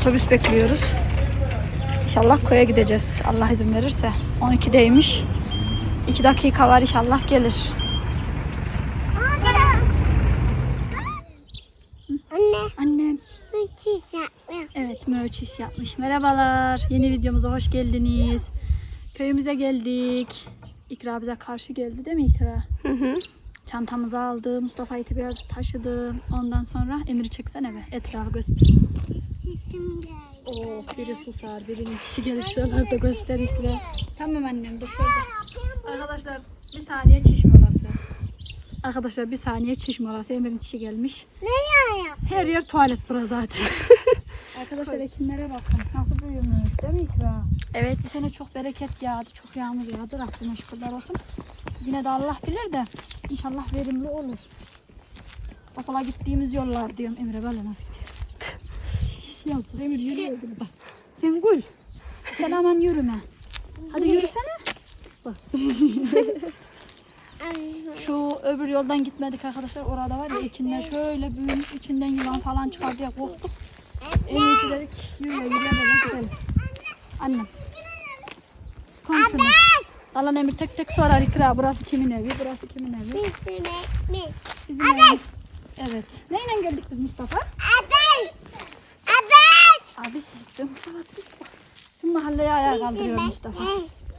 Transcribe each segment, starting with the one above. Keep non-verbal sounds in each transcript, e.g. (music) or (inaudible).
otobüs bekliyoruz. İnşallah koya gideceğiz. Allah izin verirse. 12'deymiş. 2 dakika var inşallah gelir. Anne, Annem. müthiş yapma. Evet möçiş yapmış. Merhabalar. Yeni videomuza hoş geldiniz. Köyümüze geldik. İkra bize karşı geldi değil mi İkra? Hı hı. Çantamızı aldı. Mustafa iti biraz taşıdı. Ondan sonra Emir'i çeksene be. Etrafı göster. Çişim geldi. Of biri susar, birinin çişi gelir. Şuralarda göster İkra. Tamam annem dur şurada. Arkadaşlar bir saniye çiş molası. Arkadaşlar bir saniye çiş molası. Emir'in çişi gelmiş. Ne ya yap? Her yer tuvalet bura zaten. (laughs) Arkadaşlar ekinlere bakın. Nasıl büyümüş değil mi İkra? Evet. Bu sene çok bereket yağdı, çok yağmur yağdı. Rabbime şükürler olsun. Yine de Allah bilir de inşallah verimli olur. Okula gittiğimiz yollar diyorum. Emre böyle nasıl? Yazık Emir yürüyor burada. Sen gül. Sen aman yürüme. Hadi yürüsene. Bak. Şu öbür yoldan gitmedik arkadaşlar. Orada var ya ekinler şöyle büyümüş. içinden yılan falan çıkar diye korktuk. En iyisi dedik yürüye yürüye böyle gidelim. Annem. Komşumuz. Kalan Emir tek tek sorar İkra. Burası kimin evi? Burası kimin evi? Bizim evimiz. Evet. Neyle geldik biz Mustafa? Ateş! Abi siz de bak. Tüm mahalleyi ayağa kaldırıyor Mustafa.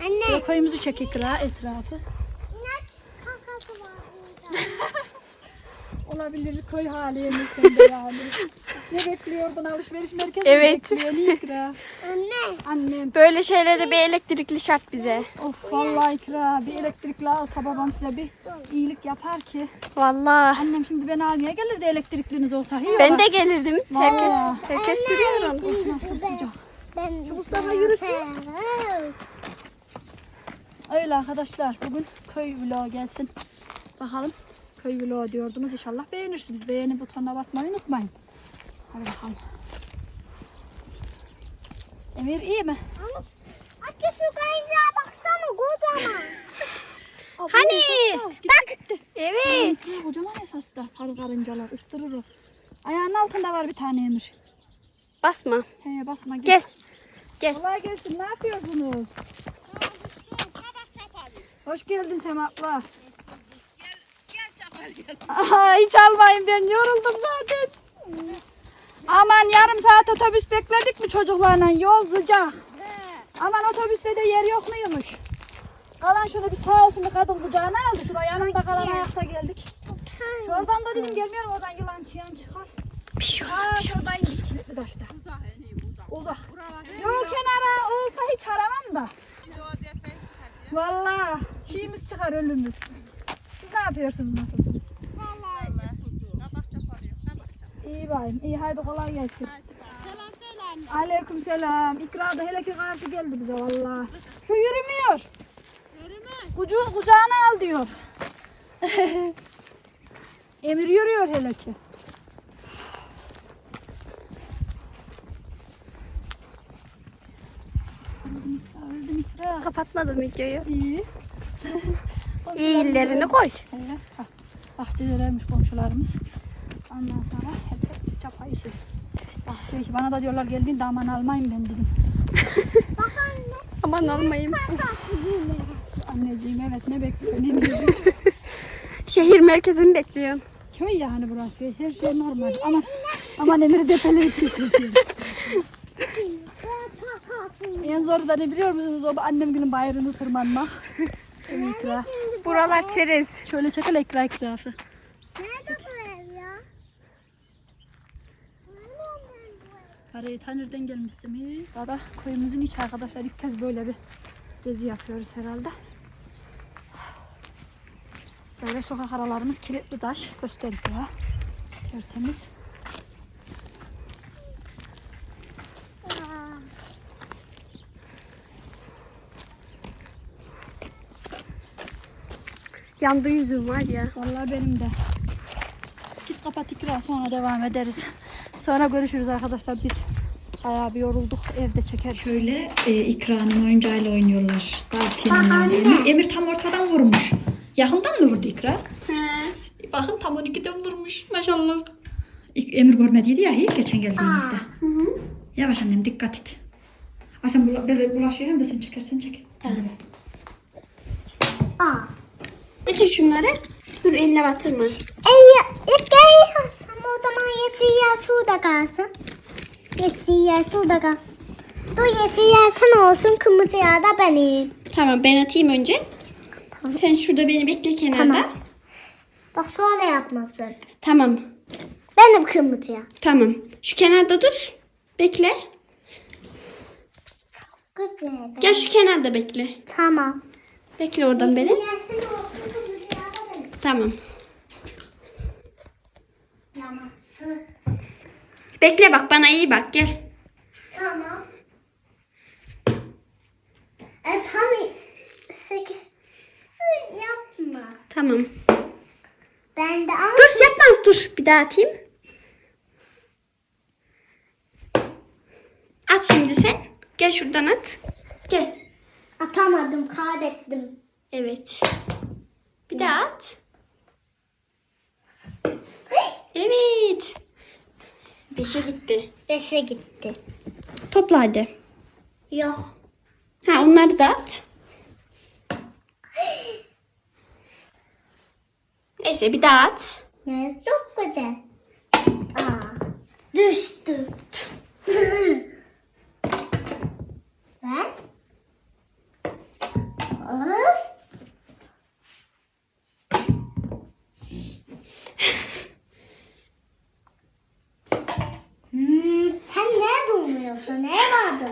Anne. Şöyle koyumuzu çek İkra etrafı. İnek kakası var burada. (laughs) Olabilir köy hali yemekinde yani. (laughs) ne bekliyordun alışveriş merkezi mi Evet. bekliyor ne (laughs) İkra? Anne. Annem. Böyle şeylerde bir elektrikli şart bize. Of vallahi İkra bir elektrikli alsa babam size bir iyilik yapar ki. Vallahi. Annem şimdi beni almaya gelirdi elektrikliniz olsa. Hiyo Ben de gelirdim. Vallahi. Herkes, herkes sürüyor onu. Of, nasıl sıcak. Ben Şu Mustafa yürüsün. Öyle arkadaşlar bugün köy vlogu gelsin. Bakalım köy vlogu diyordunuz inşallah beğenirsiniz. Beğeni butonuna basmayı unutmayın. Hadi bakalım. Emir iyi mi? Akü su kayıncağa baksana kocaman. Aa, bu Hani? esas da. Gitti gitti. Evet. Ha, kocaman esas da sarı karıncalar ıstırır o. Ayağının altında var bir tane Emir. Basma. He basma git. Gel. Gel. Kolay gelsin ne yapıyorsunuz? Hoş geldin Sema abla. Aha, hiç almayın ben yoruldum zaten. Aman yarım saat otobüs bekledik mi çocuklarla yol sıcak. Aman otobüste de yer yok muymuş? Kalan şunu bir sağ olsun bir kadın kucağına aldı. Şurada yanımda kalan ayakta geldik. Şuradan da dedim gelmiyorum oradan yılan çıyan çıkar. Bir şey olmaz. Ha şuradan kilitli taşta. Uzak. Yol kenara olsa hiç aramam da. Valla şeyimiz çıkar ölümüz. Siz ne yapıyorsunuz nasılsınız? İyi bayım. İyi haydi kolay gelsin. Selam söyle anne. Aleyküm selam. İkra da hele ki karşı geldi bize valla. Şu yürümüyor. Yürümez. Kucu, kucağına al diyor. (laughs) Emir yürüyor hele ki. Öldüm İkra. Kapatmadım videoyu. İyi. (laughs) İyilerini koy. Evet. Bak, bahçeleriymiş komşularımız. Ondan sonra herkes çapa işi. Bak bana da diyorlar geldiğinde aman almayın ben dedim. Bak anne. Aman almayayım. Anneciğim evet ne bekliyor ne diyor. Şehir merkezini bekliyorum. Köy yani burası her şey normal. Aman aman Emir depeleyip geçiyor. Kakası. En zoru da ne biliyor musunuz? O annem günün bayrağını tırmanmak. Buralar çerez. Şöyle çakıl ekra. Nerede bu ev ya? Karayı Tanrı'dan gelmişsin. Hey. Daha köyümüzün iç arkadaşlar ilk kez böyle bir gezi yapıyoruz herhalde. Böyle sokak aralarımız kilitli taş gösteriyor. Tertemiz. Yandı yüzüm var ya. Vallahi benim de. Git kapat ikra sonra devam ederiz. Sonra görüşürüz arkadaşlar biz. Bayağı bir yorulduk evde çeker. Şöyle e, ikranın oyuncağıyla oynuyorlar. Bartinin Emir, Emir tam ortadan vurmuş. Yakından mı vurdu ikra? Bakın tam 12'den vurmuş maşallah. İk- Emir görmediydi ya hiç geçen geldiğimizde. Hı hı. Yavaş annem dikkat et. Ha sen bula, böyle bulaşıyorum da sen çekersen çek. Tamam. Aa. Getir şunları. Dur eline batırma. Ey, ilk el yıkasam o zaman yeşil su da kalsın. Yeşil su da kalsın. Dur yeşil sen olsun kırmızı yağ da benim. Tamam ben atayım önce. Sen şurada beni bekle kenarda. Tamam. Bak sonra yapmasın. Tamam. Benim kırmızı yağ. Tamam. Şu kenarda dur. Bekle. Güzel. Gel şu kenarda bekle. Tamam. Bekle oradan beni. Tamam. Yaması. Bekle bak bana iyi bak gel. Tamam. E tam sekiz. Yapma. Tamam. Ben de ama Dur yapma dur. Bir daha atayım. At şimdi sen. Gel şuradan at. Gel. atamadım, kaybettim. Evet. Bir daha at. Evet. Beşe gitti. Beşe gitti. Topla hadi. Yok. Ha onları da at. Neyse bir daha at. Ne çok güzel. Aa, düştü. (laughs) ben? Of. Hmm, sen ne durmuyorsun? Ne vardı?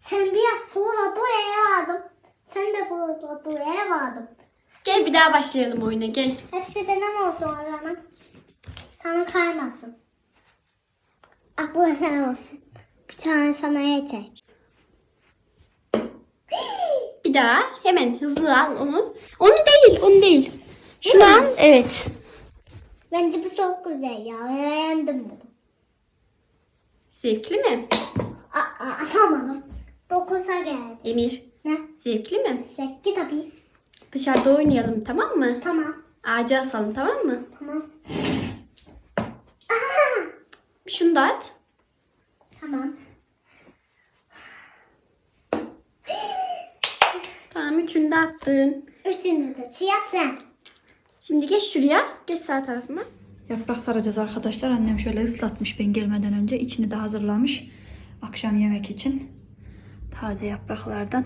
sen biraz sonra buraya vardım. Sen de burada buraya vardın. Gel bir daha başlayalım oyuna gel. Hepsi benim olsun o zaman. Sana kaymasın. Ah bu sen olsun. Bir tane sana yeter. Bir daha hemen hızlı al onu. Onu değil onu değil. Şunu al evet. Bence bu çok güzel ya. Beğendim bunu. Zevkli mi? Aa, atamadım. Dokuza geldi. Emir Ne? zevkli mi? Şekli tabii. Dışarıda oynayalım tamam mı? Tamam. Ağaca asalım tamam mı? Tamam. Aha, Şunu da at. tamam. Tamam üçünü de attın. Üstünü de siyah sen. Şimdi geç şuraya. Geç sağ tarafıma. Yaprak saracağız arkadaşlar. Annem şöyle ıslatmış ben gelmeden önce. İçini de hazırlamış. Akşam yemek için. Taze yapraklardan.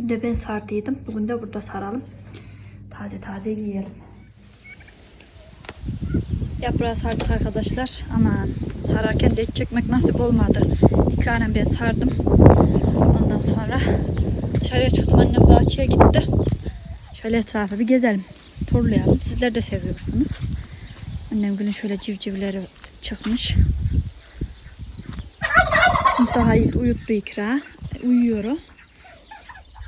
Dün de ben sardıydım. Bugün de burada saralım. Taze taze yiyelim. Yaprağı sardık arkadaşlar. Aman sararken de hiç çekmek nasip olmadı. İkranen ben sardım. Ondan sonra dışarıya çıktım. Annem bahçeye gitti. Şöyle etrafı bir gezelim. Turlayalım. Sizler de seviyorsunuz. Annem günün şöyle civcivleri çıkmış. Mustafa uyuttu ikra. Uyuyor o.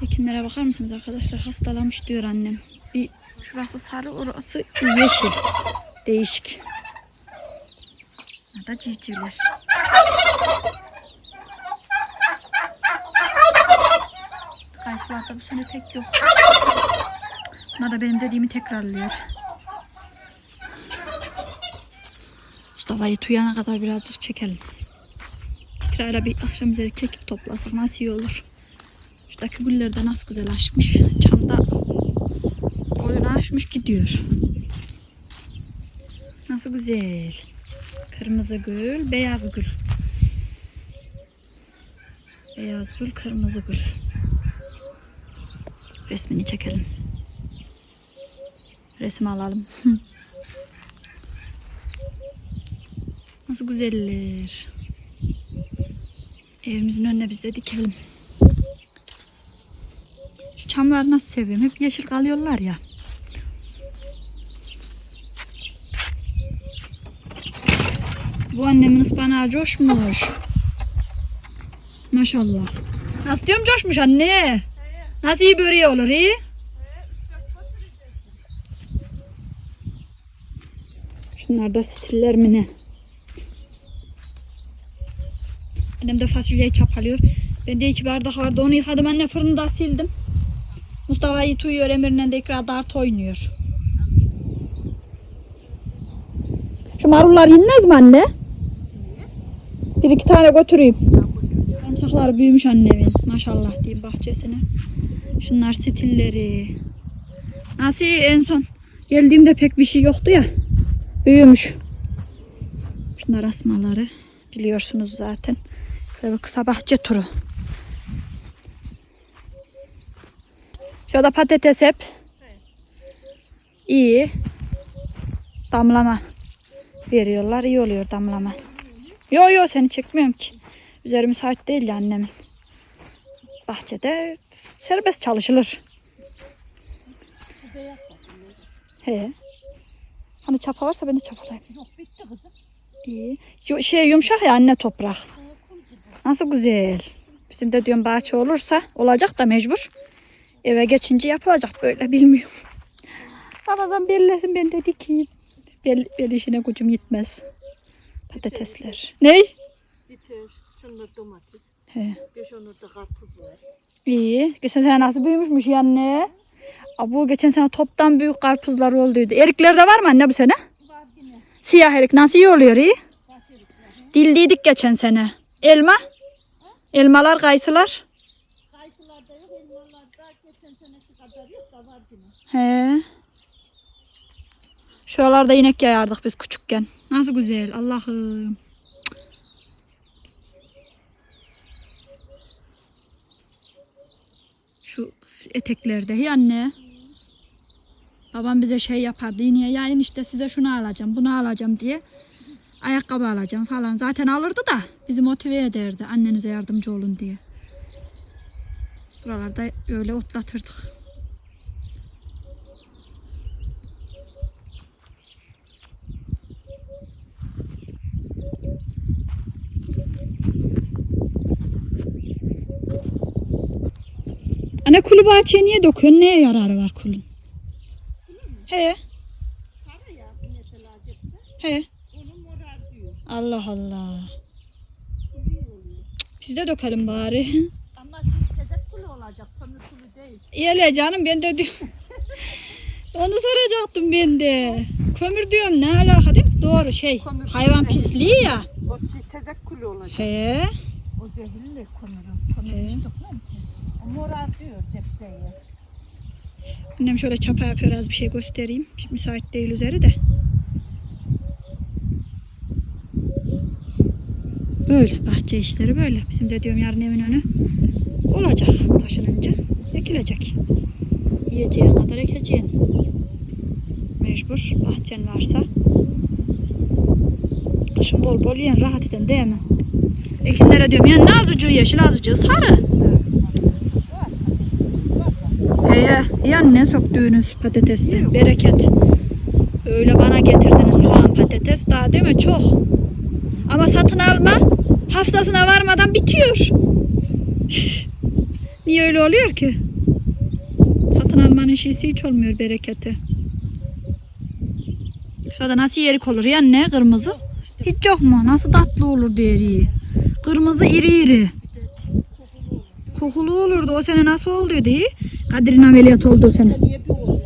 Ekinlere bakar mısınız arkadaşlar? Hastalamış diyor annem. Bir şurası sarı, orası yeşil. Değişik. Burada civcivler. Kayısılarda bu sene pek yok. Bunlar da benim dediğimi tekrarlıyor. Mustafa'yı tuyana kadar birazcık çekelim. Tekrarla bir akşam üzeri kekik toplasak nasıl iyi olur. Şuradaki güller de nasıl güzel açmış. Çamda boyunu açmış gidiyor. Nasıl güzel. Kırmızı gül, beyaz gül. Beyaz gül, kırmızı gül. Resmini çekelim. Resim alalım. (laughs) Nasıl güzeller. Evimizin önüne biz de dikelim. Şu çamları nasıl seviyorum. Hep yeşil kalıyorlar ya. Bu annemin ıspanağı coşmuş. Maşallah. Nasıl diyorum coşmuş anne? Nasıl iyi böreği olur iyi? Şunlar da stiller mi ne? Annem de fasulyeyi çapalıyor. Ben de iki bardak vardı onu yıkadım anne fırında sildim. Mustafa Yiğit uyuyor Emir'le de ikra oynuyor. Şu marullar yenmez mi anne? Bir iki tane götüreyim. Sarımsaklar büyümüş annemin. Maşallah diyeyim bahçesine. Şunlar stilleri. Nasıl en son geldiğimde pek bir şey yoktu ya. Büyümüş. Şunlar asmaları. Biliyorsunuz zaten. Şöyle bir kısa bahçe turu. Şurada patates hep. İyi. Damlama veriyorlar. iyi oluyor damlama. Yo yo seni çekmiyorum ki. Üzeri müsait değil ya annemin. Bahçede serbest çalışılır. He. Hani çapa varsa ben de çapalayayım. Yok bitti kızım. İyi. Yo- şey yumuşak ya anne toprak. Nasıl güzel. Bizim de diyorum bahçe olursa olacak da mecbur. Eve geçince yapılacak böyle bilmiyorum. Ramazan bellesin ben de dikeyim. Bel, bel işine gücüm yetmez. Patatesler. Ney? Biter. Şunlar domates. He. Beş onurda karpuz var. İyi. Geçen sene nasıl büyümüşmüş ya anne? Bu geçen sene toptan büyük karpuzlar olduydu. Erikler de var mı anne bu sene? Var yine. Siyah erik nasıl iyi oluyor iyi? Dildiydik geçen sene. Elma? Elmalar, kayısılar? Kayısılarda yok. Elmalarda geçen seneki kadar yok da var yine. He. Şuralarda inek yayardık biz küçükken. Nasıl güzel Allah'ım. Şu eteklerde ya anne. Babam bize şey yapardı yine yani işte size şunu alacağım bunu alacağım diye. Ayakkabı alacağım falan. Zaten alırdı da bizi motive ederdi annenize yardımcı olun diye. Buralarda öyle otlatırdık. Anne kulü bahçeye niye döküyorsun? Neye yararı var kulün? He, Sarı ya mesela cepte. he. Onu morar diyor. Allah Allah. Biz de dökelim bari. Ama şimdi tezek kulu olacak. Kömür kulu değil. İyi canım ben de diyorum. Onu soracaktım ben de. Kömür diyorum ne alaka değil mi? Doğru şey. Kömür Hayvan zehirli. pisliği ya. O şey tezek kulu olacak. He. O zehirli kömürün. Kömür He. hiç dökmem ki. O morar diyor cepteye. Annem şöyle çapa yapıyor az bir şey göstereyim. Müsait değil üzeri de. Böyle bahçe işleri böyle. Bizim de diyorum yarın evin önü olacak taşınınca. Ekilecek. Yiyeceğin kadar ekeceğin. Mecbur bahçen varsa. Kışın bol bol yiyen rahat eden değil mi? Ekinlere diyorum yani ne azıcığı yeşil azıcığı sarı. Var patates. Var ya. Heye, yani ne söktüğünüz patateste bereket. Öyle bana getirdiniz soğan patates daha değil mi? Çok. Ama satın alma haftasına varmadan bitiyor. Niye öyle oluyor ki? Satın almanın şeysi hiç olmuyor bereketi. Şurada nasıl yerik olur ya ne kırmızı? Hiç yok mu? Nasıl tatlı olur deriyi. Kırmızı iri iri. Kokulu olurdu. O sene nasıl oluyordu? iyi? Kadir'in ameliyat sene. Bir oluyor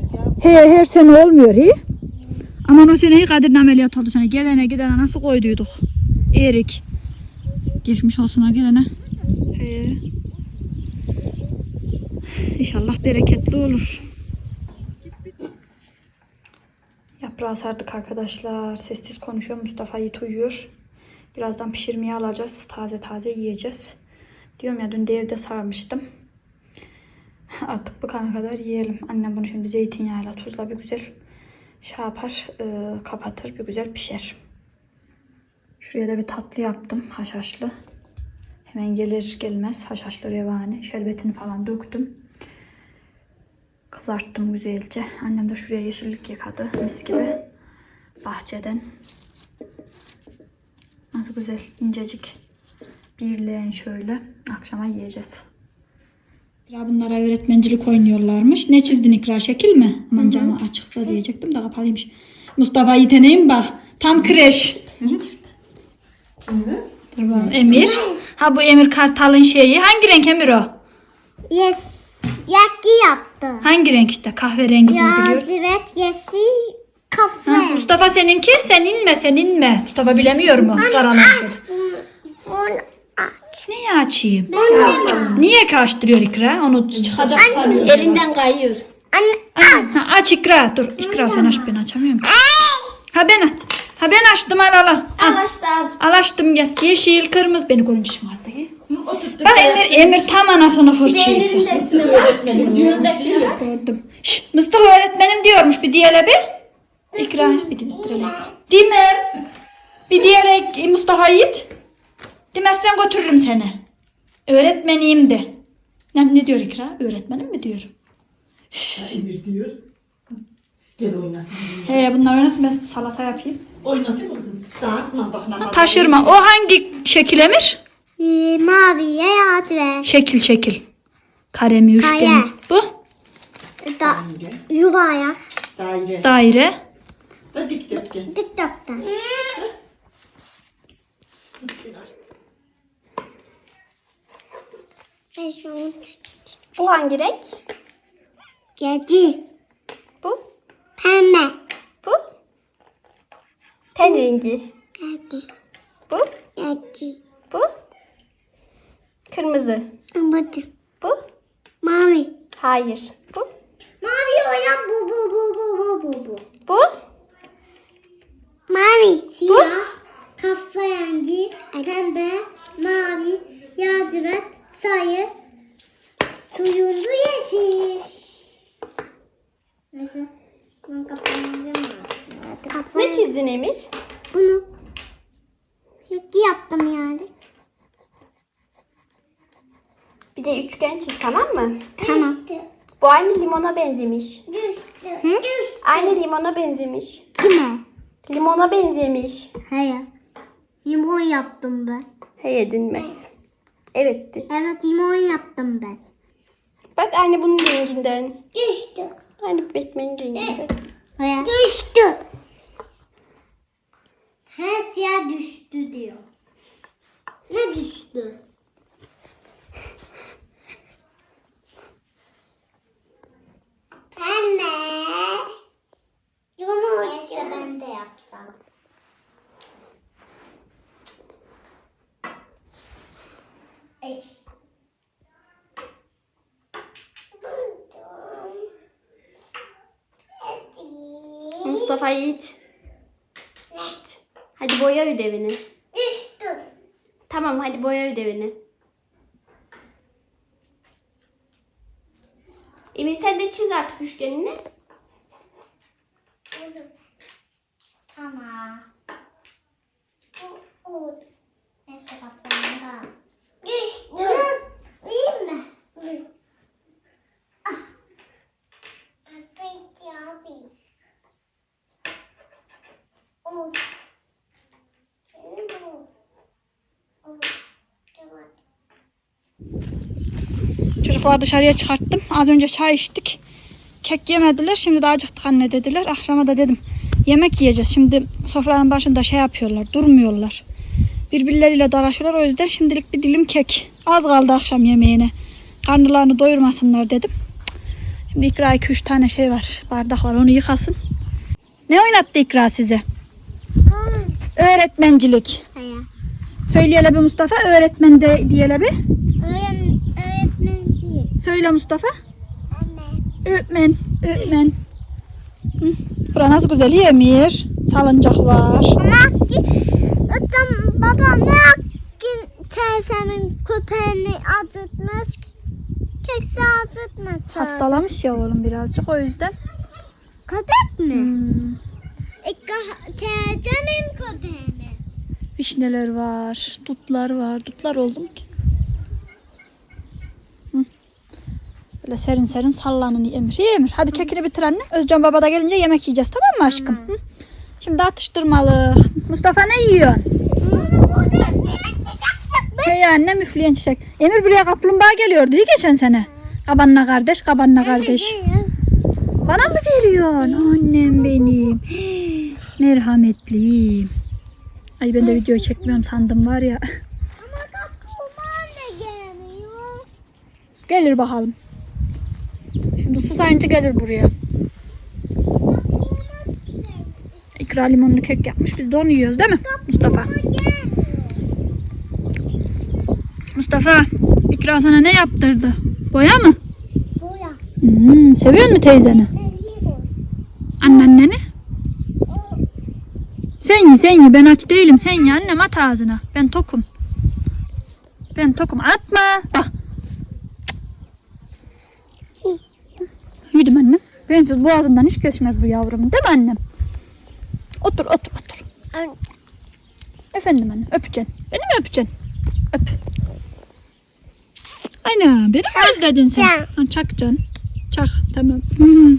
ya? He her sene olmuyor hi. Aman o sene Kadir'in ameliyat oldu sene. Gelene gidene nasıl koyduyduk? Erik. Geçmiş olsun ha gelene. He. İnşallah bereketli olur. Yaprağı sardık arkadaşlar. Sessiz konuşuyor. Mustafa Yiğit uyuyor. Birazdan pişirmeye alacağız. Taze taze yiyeceğiz. Diyorum ya dün de evde sarmıştım. (laughs) Artık bıkana kadar yiyelim. Annem bunu şimdi zeytinyağıyla tuzla bir güzel şey yapar, e, kapatır, bir güzel pişer. Şuraya da bir tatlı yaptım, haşhaşlı. Hemen gelir gelmez haşhaşlı revani. Şerbetini falan döktüm. Kızarttım güzelce. Annem de şuraya yeşillik yıkadı, mis gibi. Bahçeden. Nasıl güzel, incecik. Birleğen şöyle. Akşama yiyeceğiz. İkra bunlara öğretmencilik oynuyorlarmış. Ne çizdin İkra? Şekil mi? Aman camı açıkta diyecektim de kapalıymış. Mustafa yeteneğim bak. Tam kreş. Dur bakalım. Emir. Ha bu Emir Kartal'ın şeyi. Hangi renk Emir o? Yes. Yakki yaptı. Hangi renk işte? Kahverengi biliyorum. Lacivert, yeşil, kahve. Ha, Mustafa seninki? Sen inme sen inme. Mustafa bilemiyor mu? Karanlık. O Neyi açayım? Niye kaçtırıyor İkra? Onu çıkacak sanıyor. Elinden kayıyor. Anne. Anne, ha, aç İkra. Dur İkra sen aç ben açamıyorum. Ha ben aç. Ha ben açtım al al al. Al, Arkadaşlar. al açtım gel. Yeşil kırmızı beni artık. he? Bak Emir, Emir tam anasını fırçayısı. Emir'in dersine bak. Mısır'ın dersine bak. Gördüm. Şşt, Mustafa öğretmenim diyormuş bir diyele bir. İkra bir diyelim. Dimem. Bir diyele Mustafa Yiğit. Demezsen götürürüm seni. Öğretmeniyim de. Ne, ne diyor İkra? Öğretmenim mi diyor? Emir diyor. Gel oynasın. He bunlar oynasın ben salata yapayım. Oynatıyor musun? Dağıtma bak Ha, namazı. taşırma. O hangi şekil Emir? Ee, maviye lacivert. Şekil şekil. Kare mi üçgen mi? Kare. Bu? Da, yuvaya. Daire. Daire. Da dikdörtgen. Dikdörtgen. Beş on. Bu hangi renk? Yedi. Bu. Pembe. Bu. Ten rengi. Yedi. Bu. Yedi. Bu. Kırmızı. Amacı. Bu. Mavi. Hayır. Bu. Mavi olan bu bu bu bu bu bu bu. Bu. Mavi. Siyah. Kahverengi. Pembe. Mavi. Lacivert. Sarı. Turuncu yeşil. Nasıl? Ben kapanınca mı? Ne çizdin Emir? Bunu. Yedi yaptım yani. Bir de üçgen çiz tamam mı? Tamam. Bu aynı limona benzemiş. Hı? Aynı limona benzemiş. Kime? Limona benzemiş. Hayır. Limon yaptım ben. Hey edilmez. Evetti. Evet limon yaptım ben. Bak aynı bunun renginden. Düştü. Aynı Batman'in renginden. Hayır. Düştü. Her siyah düştü diyor. Ne düştü? Pembe. Neyse ben de yapacağım. Eş. Mustafa Yiğit. Şşt. Hadi boya ödevini. Tamam hadi boya ödevini. Emir sen de çiz artık üçgenini. Tamam. O, o. Neyse kafamı da Ah. Çocukları dışarıya çıkarttım. Az önce çay içtik. Kek yemediler. Şimdi de acıktık anne dediler. Akşama da dedim yemek yiyeceğiz. Şimdi sofranın başında şey yapıyorlar. Durmuyorlar. Birbirleriyle daraşıyorlar. O yüzden şimdilik bir dilim kek. Az kaldı akşam yemeğine. Karnılarını doyurmasınlar dedim. Şimdi İkra 2-3 tane şey var. Bardak var. Onu yıkasın. Ne oynattı İkra size? Öğretmencilik. Hayır. Söyleyele bir Mustafa. Öğretmen de diyele bir. Öğren, öğretmen. Söyle Mustafa. Öğretmen, öğretmen. Hı. Bura nasıl güzel yemir. Salıncak var. Ama baba ne hakkın teyzemin köpeğini acıtmaz ki? Kekse acıtmasın. Hastalamış ya oğlum birazcık o yüzden. Köpek mi? Hmm. E, teyzemin köpeği mi? Vişneler var, dutlar var. Dutlar oldu mu ki? Böyle serin serin sallanın Emir. Ye Emir. Hadi kekini bitir anne. Özcan baba da gelince yemek yiyeceğiz tamam mı aşkım? Hı. Şimdi atıştırmalık. Mustafa ne yiyorsun? Hey anne müfleyen çiçek. Emir buraya kaplumbağa geliyordu iyi geçen sene. Kabanına kardeş, kabanına kardeş. Bana mı veriyorsun? Annem benim. (gasps) Merhametliyim. Ay ben de video çekmiyorum sandım var ya. Ama kaplumbağa ne gelmiyor? Gelir bakalım. Şimdi susayınca gelir buraya. İkra limonlu kek yapmış. Biz de onu yiyoruz değil mi Mustafa? Gelmiyor. Mustafa, İkra sana ne yaptırdı? Boya mı? Bu ya. Hmm, seviyor mu teyzeni? Anneanneni? Sen ye sen ye ben aç değilim sen ye annem at ağzına. Ben tokum. Ben tokum atma. Bak. Yedim annem. Bensiz boğazından hiç geçmez bu yavrumun değil mi annem? Otur otur otur. Efendim annem öpeceksin. Beni mi öpeceksin? Öp. Aynen beni mi özledin sen? Çak. Ha, çakacaksın. Çak tamam. Hmm.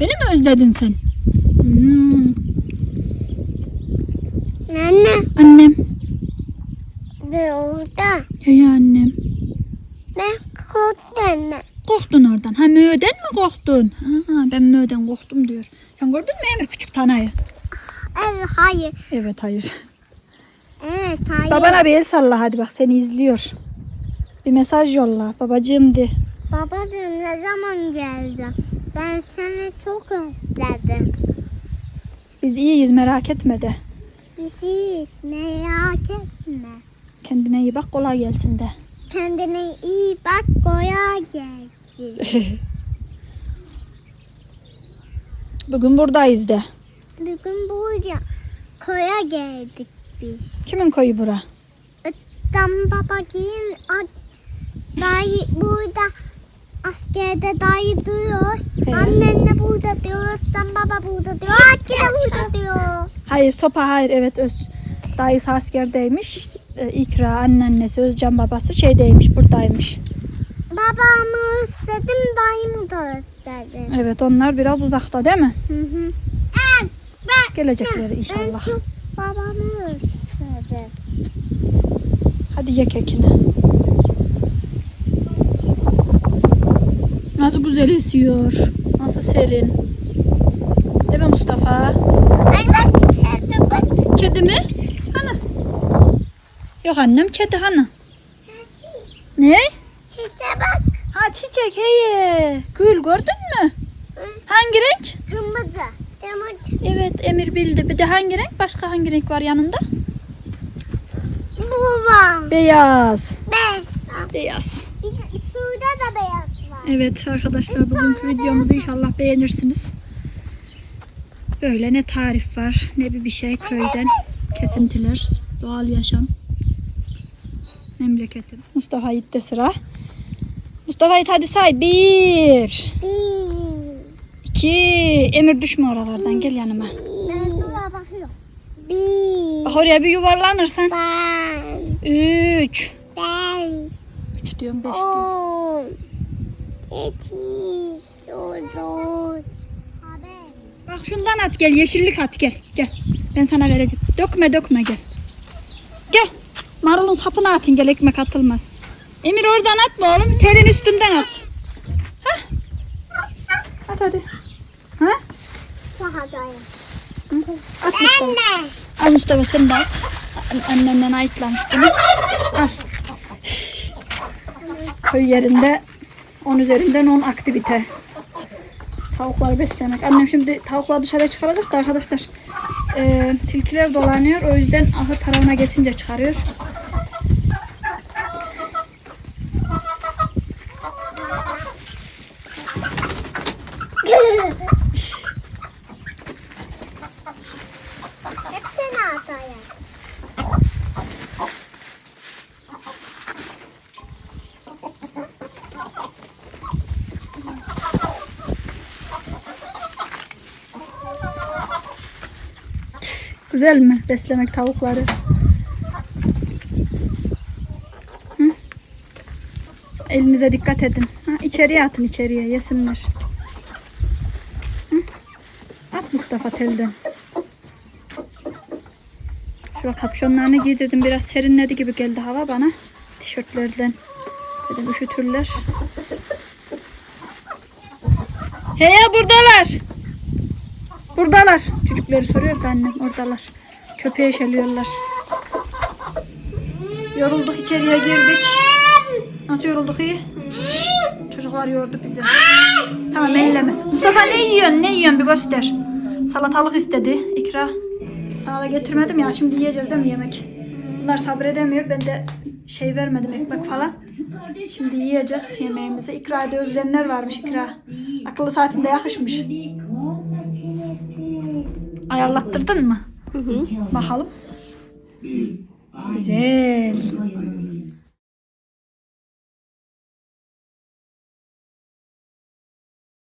Beni mi özledin sen? Hmm. Anne. Annem. Ben orada. Hey annem. Ben korktum. Korktun oradan. Ha möğden mi korktun? Ha, ben möğden korktum diyor. Sen gördün mü Emir küçük tanayı? Evet hayır. Evet hayır. Evet hayır. Babana bir el salla hadi bak seni izliyor. Bir mesaj yolla babacığım de. Babacığım ne zaman geldi? Ben seni çok özledim. Biz iyiyiz merak etme de. Biziz merak etme. Kendine iyi bak kolay gelsin de. Kendine iyi bak koya gelsin. (laughs) Bugün buradayız de. Bugün buraya koya geldik biz. Kimin koyu bura? Tam baba gelin dayı burada askerde dayı duruyor. Evet. Annen de burada diyor. Tam baba burada diyor. Akile burada diyor. Hayır sopa hayır evet öz. Dayısı askerdeymiş. Ee, İkra anneannesi Özcan babası şeydeymiş buradaymış. Babamı özledim, dayımı da özledim. Evet onlar biraz uzakta değil mi? Hı hı. Evet, ben, Gelecekleri ben inşallah. babamı özledim. Hadi ye kekini. Nasıl güzel esiyor. Nasıl serin. Değil mi Mustafa? Bak, sevdim bak. Kedi mi? Hani? Yok annem kedi hani? Ne? Çiçeğe bak. Ha çiçek heye. Gül gördün mü? Hangi renk? Kırmızı. Kırmızı. Evet Emir bildi. Bir de hangi renk? Başka hangi renk var yanında? Bu var. Beyaz. Beyaz. Beyaz. Bir de şurada da beyaz. Evet arkadaşlar bugünkü videomuzu inşallah beğenirsiniz. Böyle ne tarif var ne bir bir şey köyden kesintiler, doğal yaşam. Memleketim. Mustafa Yiğit'te sıra. Mustafa Yiğit hadi say. Bir, Bir. iki. Emir düşme oralardan gel yanıma. Ben bakıyorum. Bir. Bak oraya bir yuvarlanırsan. Ben. Üç. Beş. Üç diyorum beş diyorum. On. Yedi. Dokuz. Bak şundan at gel. Yeşillik at gel. Gel. Ben sana vereceğim. Dökme dökme gel. Gel. Marulun sapını atın gel ekmek atılmaz. Emir oradan atma oğlum. Telin üstünden at. Hah. At hadi. Ha? At Mustafa. Anne. Al Mustafa sen de at. An- Annenden ayıtlamış bunu. Al. Köy yerinde 10 üzerinden 10 aktivite. Tavukları beslemek. Annem şimdi tavukları dışarıya çıkaracak da arkadaşlar. E, tilkiler dolanıyor. O yüzden ahır tarafına geçince çıkarıyor. Hepsini atayım. Güzel mi beslemek tavukları? Hı? Elinize dikkat edin. Ha, içeriye atın içeriye yesinler. Hı? At Mustafa telden. Şöyle kapşonlarını giydirdim. Biraz serinledi gibi geldi hava bana. Tişörtlerden. Dedim üşütürler. Hey buradalar. Buradalar. Çocukları soruyor da annem oradalar. Çöpe eşeliyorlar. Yorulduk içeriye girdik. Nasıl yorulduk iyi? Çocuklar yordu bizi. Tamam elleme. Mustafa ne yiyorsun? Ne yiyorsun bir göster. Salatalık istedi İkra. Sana da getirmedim ya şimdi yiyeceğiz değil mi yemek? Bunlar sabredemiyor. Ben de şey vermedim ekmek falan. Şimdi yiyeceğiz yemeğimizi. İkra'da özleyenler varmış İkra. Akıllı saatinde yakışmış. Ayarlattırdın mı? Bakalım. Güzel.